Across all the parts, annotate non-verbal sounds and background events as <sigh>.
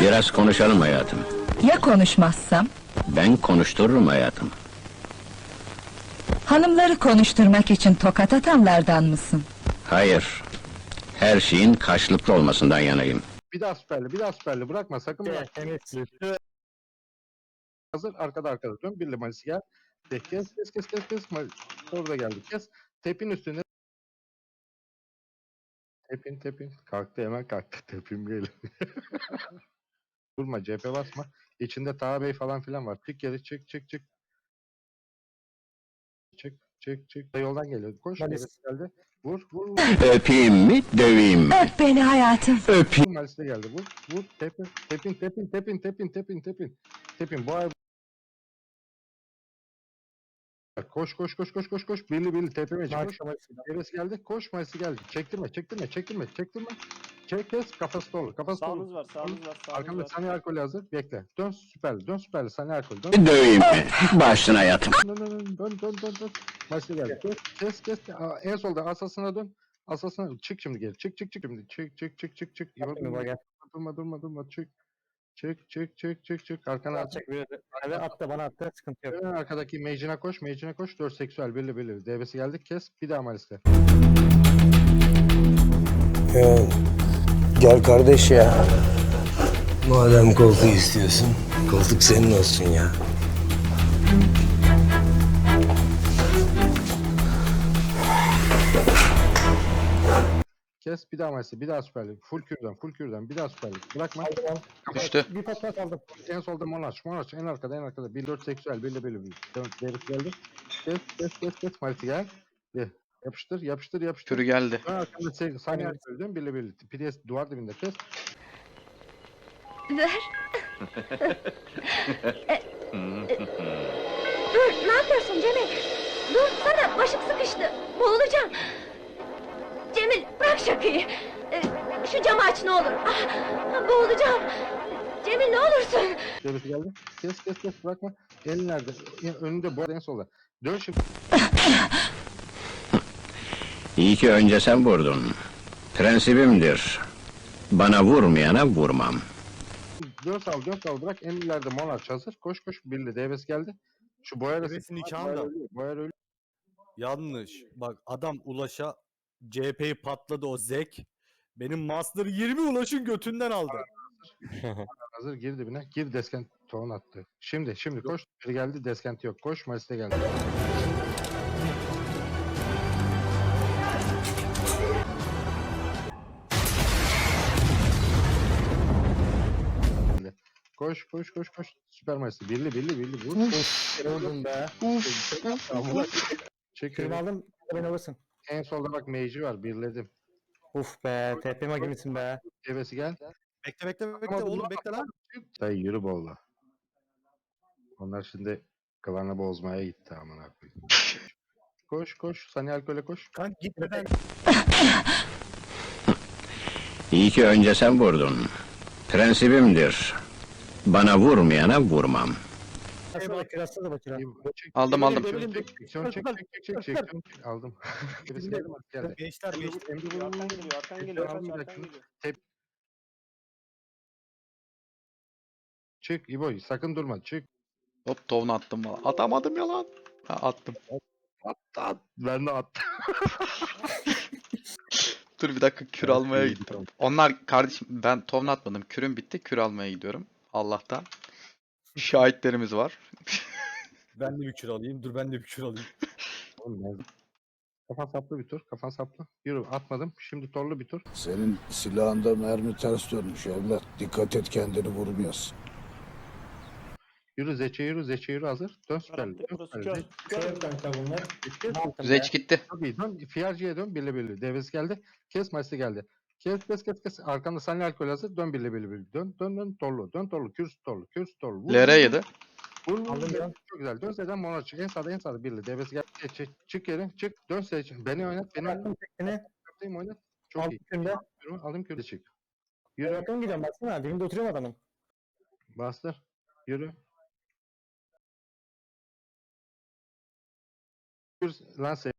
Biraz konuşalım hayatım. Ya konuşmazsam? Ben konuştururum hayatım. Hanımları konuşturmak için tokat atanlardan mısın? Hayır. Her şeyin karşılıklı olmasından yanayım. Bir daha süperli, bir daha süperli. Bırakma sakın bırak. Hazır, arkada arkada dön. Birli malisi gel. De, kes, kes, kes, kes, kes. Orada geldi, kes. Tepin üstüne. Tepin, tepin. Kalktı hemen kalktı. Tepin geliyor. <laughs> Durma, cephe basma. İçinde Taha Bey falan filan var. Çık geri, çık, çık, çık. Çık, çık, çık. Yoldan geliyor. Koş, Malis. geldi. Vur, vur, vur. Öpeyim mi, döveyim mi? Öp beni hayatım. Öpeyim. Malisi de geldi. Vur, vur, tepin, tepin, tepin, tepin, tepin, tepin, tepin. Tepin, bu ay... Koş, koş, koş, koş, koş, koş. Birli, birli, tepemeci, koş. Devesi geldi, koş, Malisi geldi. Çektirme, çektirme, çektirme, çektirme. Çek, kes, kafası dolu, kafası Sağımız dolu. var, sağımız var, sağımız Arkanda var. saniye alkolü hazır, bekle. Dön süperli, dön süperli, saniye alkolü, dön. Döveyim mi? Başsın hayatım. Dön, dön, dön, dön, dön, dön, dön. Malisi geldi. Kes, kes, kes. Aa, En solda asasına dön. Asasına, çık şimdi geri, çık, çık, çık şimdi. Çık, çık, çık, çık, çık. Durma, durma, durma, durma, çık. Çık, çık, çık, çık, çık. Arkana at. Atacak bir Evet attı bana attı sıkıntı yok. Hemen arkadaki mage'ine koş, mage'ine koş. 4 seksüel birli birli. DB'si geldi. Kes. Bir daha maliste. Ya, gel kardeş ya. Madem koltuğu istiyorsun, koltuk senin olsun ya. Kes. Bir daha maliste. Bir daha süperlik. Full kürden, full kürden. Bir daha süperlik. Bırakma. Düştü. Bir patlat aldım. En solda monarch, monarch. En arkada, en arkada. 1 4 seksüel birli birli. birli. DB'si geldi. Kes, kes, kes, kes. Maliste gel. Gel. Yapıştır, yapıştır, yapıştır. Körü geldi. Ön arkada se- saniye söyledim. Birli birli. PDS duvar dibinde kes. Ver. <laughs> Dur, ne yapıyorsun Cemil? Dur, sana başım sıkıştı. Boğulacağım. Cemil, bırak şakayı. Ee, Şu camı aç ne olur. Ah, boğulacağım. Cemil ne olursun. DB'si geldi. Kes, kes, kes. Bırakma. Elin nerede? Önünde bu arada en solda. Dön şimdi. <laughs> İyi ki önce sen vurdun. Prensibimdir. Bana vurmayana vurmam. Dön sal, dön sal. Bırak. En ileride monarch hazır. Koş, koş. Birli. DB'si geldi. Şu boyar Devesi nikahında. Boyar ölüyor. Yanlış. Bak adam Ulaş'a CHP'yi patladı o zek. Benim Master 20 Ulaş'ın götünden aldı. Hazır gir dibine. Gir deskent tohum attı. Şimdi şimdi koş. Biri geldi deskenti yok. Koş Maliste geldi. Koş koş koş koş. Süper Maliste. Birli birli birli. Vur. Yoruldum be. Tamam. Çek Kürümü yürü. aldım. Beni alırsın. En solda bak mage'i var. Birledim. Uf be. TP magisin be. Devesi gel. Bekle bekle bekle Ama oğlum bekle lan. Dayı yürü bolla. Onlar şimdi klanı bozmaya gitti amına koyayım. Koş koş. Sani alkole koş. Kanka gitmeden İyi ki önce sen vurdun. Prensibimdir. Bana vurmayana vurmam. Aldım aldım. Aldım. Gençler gençler. Arkan Çık İboy sakın durma çık. Hop tovunu attım valla. Atamadım ya lan. Ha attım. At at. Ben de attım. <laughs> Dur bir dakika kür almaya gittim. Onlar kardeşim ben tovun atmadım. Kürüm bitti. Kür almaya gidiyorum. Allah'tan. Şahitlerimiz var. <laughs> Ben de bir kür alayım. Dur ben de bir kür alayım. <laughs> Oğlum ben- Kafan saplı bir tur. Kafan saplı. Yürü atmadım. Şimdi torlu bir tur. Senin silahında mermi ters dönmüş evlat. Dikkat et kendini vurmuyorsun. Yürü Zeçe yürü. Zeçe yürü hazır. Dön süperli. Dön burası süperli. kör. Zeç- kanka bunlar. Kes. Zeç gitti. Çok iyi. Dön. Fiyarcıya dön. Birli birli. Devesi geldi. Kes Mayıs'ta geldi. Kes kes kes kes. Arkanda saniye alkol hazır. Dön birli birli birli. Dön dön dön torlu. Dön torlu. Kürs torlu. Kürs torlu. Vur, LR yedi. Vur vur. Aldım vur. ya. Çok güzel. Dön Z'den Monarch çık. En sağda en sağda birli. Devesi geldi. Çık, çık, çık yere. Çık. Dön Z'ye. Beni oynat. Beni oynat. Attım tekini. Yaptayım oynat. Çok Aldım iyi. kürümde. Yürü, Alayım kürü çık. Yürü. Yakın gidiyorum baksana. Dibimde oturuyorum adamın. Bastır. Yürü. Yürü lan sen.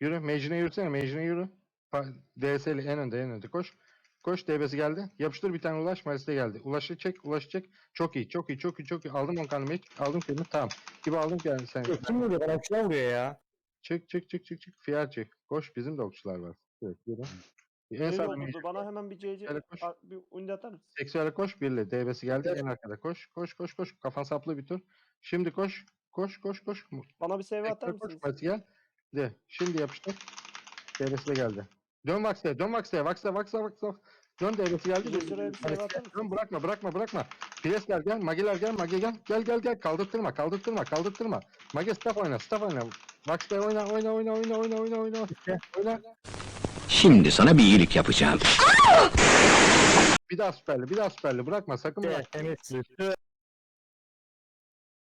Yürü. Mage'ine yürüsene. Mage'ine yürü. Pa- DS'li en önde en önde koş. Koş DB'si geldi. Yapıştır bir tane ulaş. Malisi de geldi. Ulaşı çek. Ulaşı çek. Çok iyi. Çok iyi. Çok iyi. Çok iyi. Aldım on kanımı hiç. Aldım seni. Tamam. Gibi aldım yani sen. Kim vuruyor? Bana okçular vuruyor ya. Çık çık çık çık çık. Fiyar çık. Koş. Bizim de okçular var. Evet. Yürü. En Beni sağda doldurdu. Bana hemen bir CC koş. a- bir undi atar mısın? Seksüele koş. Birle. DB'si geldi. En arkada koş. Koş koş koş. Kafan saplı bir tur. Şimdi koş. Koş koş koş. Bana bir save atar Tekrar koş. Malisi gel. De. Şimdi yapıştır. DB'si de geldi. Dön Vax'e. Dön Vax'e. Vax'e. Vax'e. Vax'e. Dön DB'si geldi. Bir save atar Dön bırakma bırakma bırakma. Presler gel, Magiler gel, Magi gel. Gel gel gel. Kaldırtırma, kaldırtırma, kaldırtırma. Magi staff oyna, staff oyna. Vax'te oyna, oyna, oyna, oyna, oyna, oyna, oyna. Oyna. Şimdi sana bir iyilik yapacağım. Bir daha süperli, bir daha süperli. Bırakma, sakın bırak. Evet, temiz.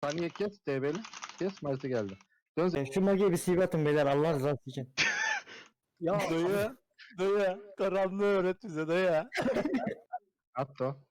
Saniye kes, DB'li. Kes, Mert'e geldi. Dön Ya Şu magiye bir CV atın beyler Allah rızası için. <laughs> Ya dayı. Dayı. Karanlığı öğret bize dayı. Attı o.